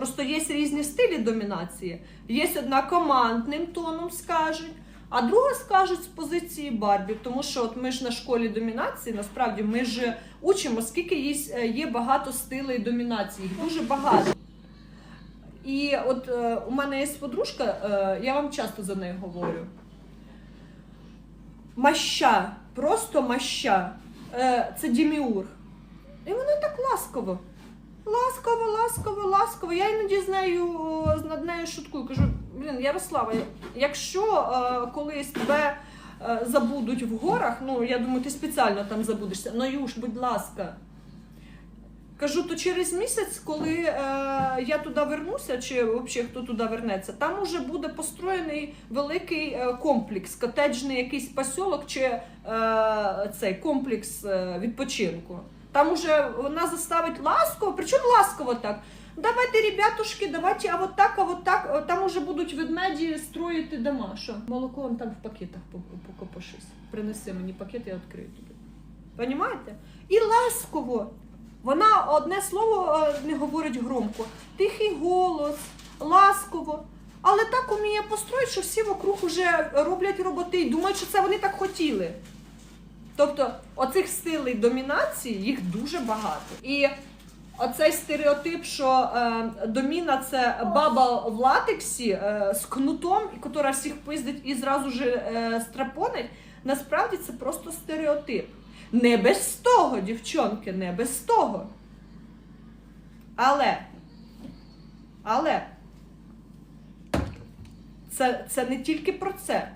Просто є різні стилі домінації. Є одна командним тоном скажуть, а друга скажуть з позиції Барбі. Тому що от ми ж на школі домінації, насправді ми ж учимо, скільки є, е, є багато стилей домінації, їх дуже багато. І от е, у мене є подружка, е, я вам часто за нею говорю. Маща, просто маща. Е, це Діміур. І вона так ласково. Ласково, ласково, ласково. Я іноді з нею над нею шуткую. Кажу, блін, Ярослава, якщо е, колись тебе е, забудуть в горах, ну я думаю, ти спеціально там забудешся. Ну Юж, будь ласка. Кажу, то через місяць, коли е, я туди вернуся, чи взагалі хто туди вернеться, там уже буде построєний великий е, комплекс, котеджний якийсь посілок чи е, цей комплекс е, відпочинку. Там уже вона заставить ласково, причому ласково так. Давайте, ребятушки, давайте, а вот так, а вот так. Е, Там уже будуть ведмеді строїти дома. Що? Молоко он там в пакетах по- покопошись. Принеси мені пакет, я відкрию тобі. Понімаєте? І ласково. Вона одне слово е, не говорить громко. Тихий голос, ласково. Але так уміє построїти, що всі вокруг уже роблять роботи і думають, що це вони так хотіли. Тобто, оцих стилей домінації їх дуже багато. І оцей стереотип, що е, доміна це баба в латексі е, з кнутом, і котра всіх пиздить і зразу ж е, страпонить, насправді це просто стереотип. Не без того, дівчонки, не без того. Але, але це, це не тільки про це.